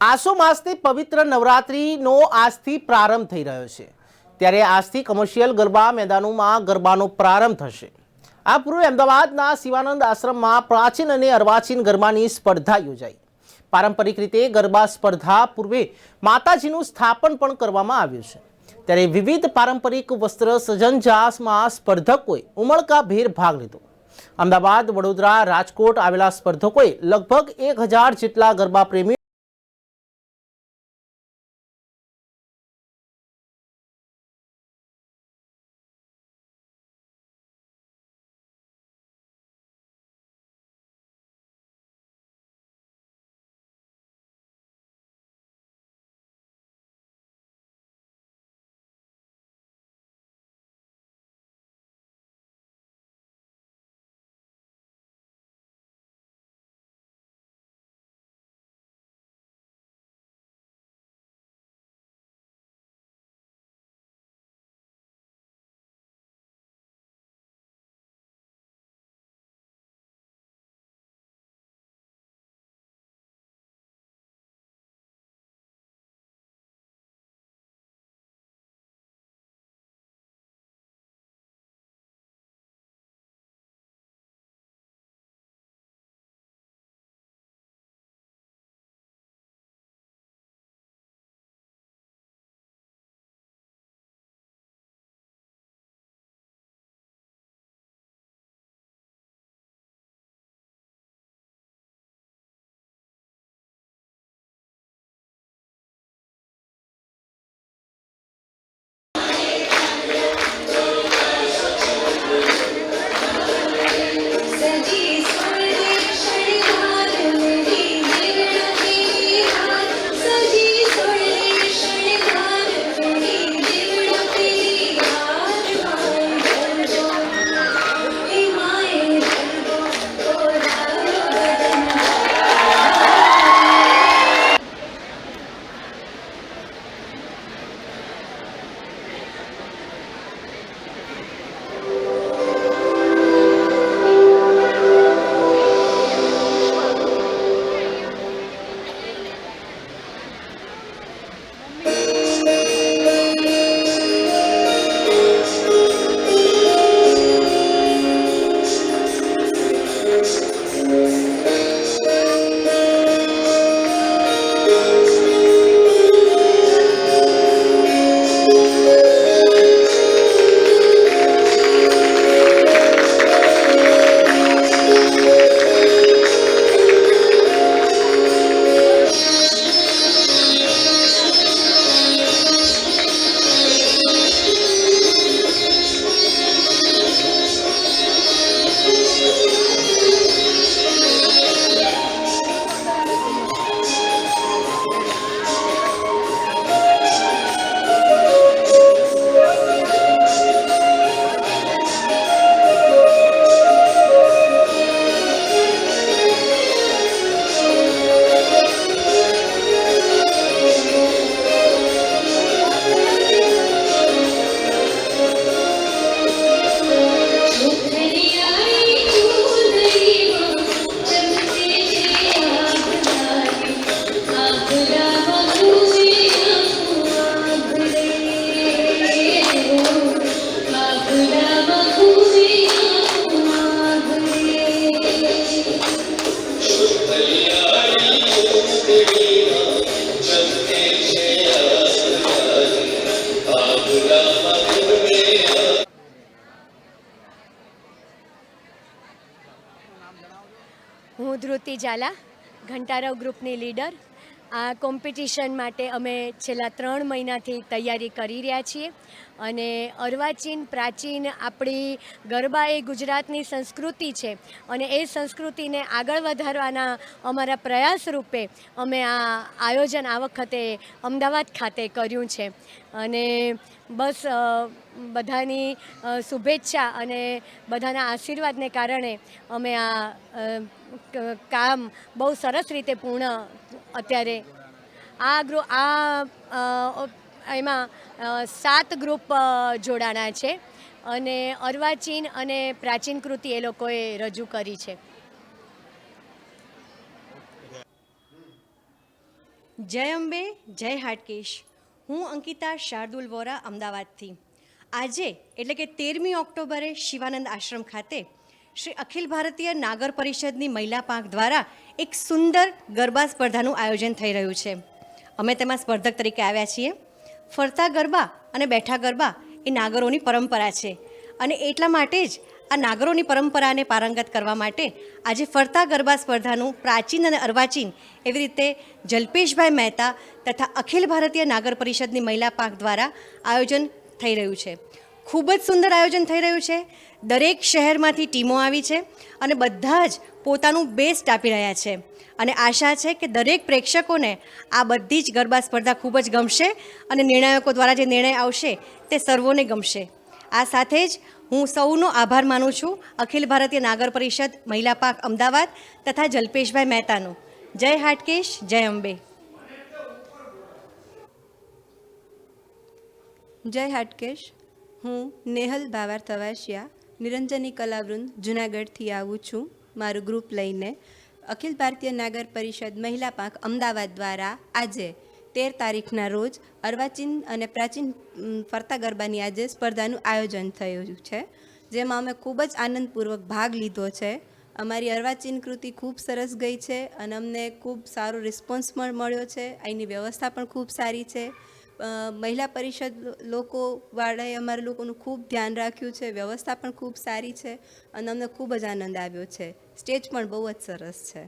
આસો માસની પવિત્ર નવરાત્રિનો આજથી પ્રારંભ થઈ રહ્યો છે. ત્યારે આજથી કમર્શિયલ ગરબા મેદાનોમાં ગરબાનો પ્રારંભ થશે. આ પૂર્વે અમદાવાદના શિવાનંદ આશ્રમમાં પ્રાચીન અને અર્વાચીન ગરબાની સ્પર્ધા યોજાઈ. પારંપરિક રીતે ગરબા સ્પર્ધા પૂર્વે માતાજીનું સ્થાપન પણ કરવામાં આવ્યું છે. ત્યારે વિવિધ પારંપરિક વસ્ત્ર સજનજાસમાં સ્પર્ધકોએ ઉમળકાભેર ભાગ લીધો. અમદાવાદ, વડોદરા, રાજકોટ આવેલા સ્પર્ધકોએ લગભગ એક હજાર જેટલા ગરબા પ્રેમી ઝાલા ઘંટારવ ગ્રુપની લીડર આ કોમ્પિટિશન માટે અમે છેલ્લા ત્રણ મહિનાથી તૈયારી કરી રહ્યા છીએ. અને અર્વાચીન, પ્રાચીન આપણી ગરબા એ ગુજરાતની સંસ્કૃતિ છે. અને એ સંસ્કૃતિને આગળ વધારવાના અમારા પ્રયાસ રૂપે અમે આ આયોજન આ વખતે અમદાવાદ ખાતે કર્યું છે. અને બસ બધાની શુભેચ્છા અને બધાના આશીર્વાદને કારણે અમે આ કામ બહુ સરસ રીતે પૂર્ણ અત્યારે. આ ગ્રુ, આ એમાં સાત ગ્રુપ જોડાણા છે. અને અર્વાચીન અને પ્રાચીન કૃતિ એ લોકોએ રજૂ કરી છે. જય અંબે, જય હાટકેશ. હું અંકિતા શાર્દુલ વોરા અમદાવાદથી. આજે, એટલે કે તેરમી ઓક્ટોબરે શિવાનંદ આશ્રમ ખાતે શ્રી અખિલ ભારતીય નાગર પરિષદની મહિલા પાંખ દ્વારા એક સુંદર ગરબા સ્પર્ધાનું આયોજન થઈ રહ્યું છે. અમે તેમાં સ્પર્ધક તરીકે આવ્યા છીએ. ફરતા ગરબા અને બેઠા ગરબા એ નાગરોની પરંપરા છે અને એટલા માટે જ આ નાગરોની પરંપરાને પારંગત કરવા માટે આજે ફરતા ગરબા સ્પર્ધાનું પ્રાચીન અને અર્વાચીન એવી રીતે જલ્પેશભાઈ મહેતા તથા અખિલ ભારતીય નાગર પરિષદની મહિલા પાંખ દ્વારા આયોજન થઈ રહ્યું છે. ખૂબ જ સુંદર આયોજન થઈ રહ્યું છે. દરેક શહેરમાંથી ટીમો આવી છે અને બધા જ પોતાનું બેસ્ટ આપી રહ્યા છે. અને આશા છે કે દરેક પ્રેક્ષકોને આ બધી જ ગરબા સ્પર્ધા ખૂબ જ ગમશે અને નિર્ણાયકો દ્વારા જે નિર્ણય આવશે તે સર્વોને ગમશે. આ સાથે જ હું સૌનો આભાર માનું છું અખિલ ભારતીય નાગર પરિષદ, મહિલા પાક, અમદાવાદ તથા જલ્પેશભાઈ મહેતાનો. જય હાટકેશ, જય અંબે. જય હાટકેશ. હું નેહલ ભાવાર તવાશિયા નિરંજની કલાવૃંદ જુનાગઢથી આવું છું. મારું ગ્રુપ લઈને અખિલ ભારતીય નાગર પરિષદ મહિલા પાંખ અમદાવાદ દ્વારા આજે તેર તારીખના રોજ અર્વાચીન અને પ્રાચીન ફરતા ગરબાની આજે સ્પર્ધાનું આયોજન થયું છે, જેમાં અમે ખૂબ જ આનંદપૂર્વક ભાગ લીધો છે. અમારી અર્વાચીન કૃતિ ખૂબ સરસ ગઈ છે અને અમને ખૂબ સારો રિસ્પોન્સ પણ મળ્યો છે. અહીંની વ્યવસ્થા પણ ખૂબ સારી છે. મહિલા પરિષદ લોકો વાળાએ અમારા લોકોનું ખૂબ ધ્યાન રાખ્યું છે, વ્યવસ્થા પણ ખૂબ સારી છે અને અમને ખૂબ જ આનંદ આવ્યો છે. સ્ટેજ પણ બહુ જ સરસ છે.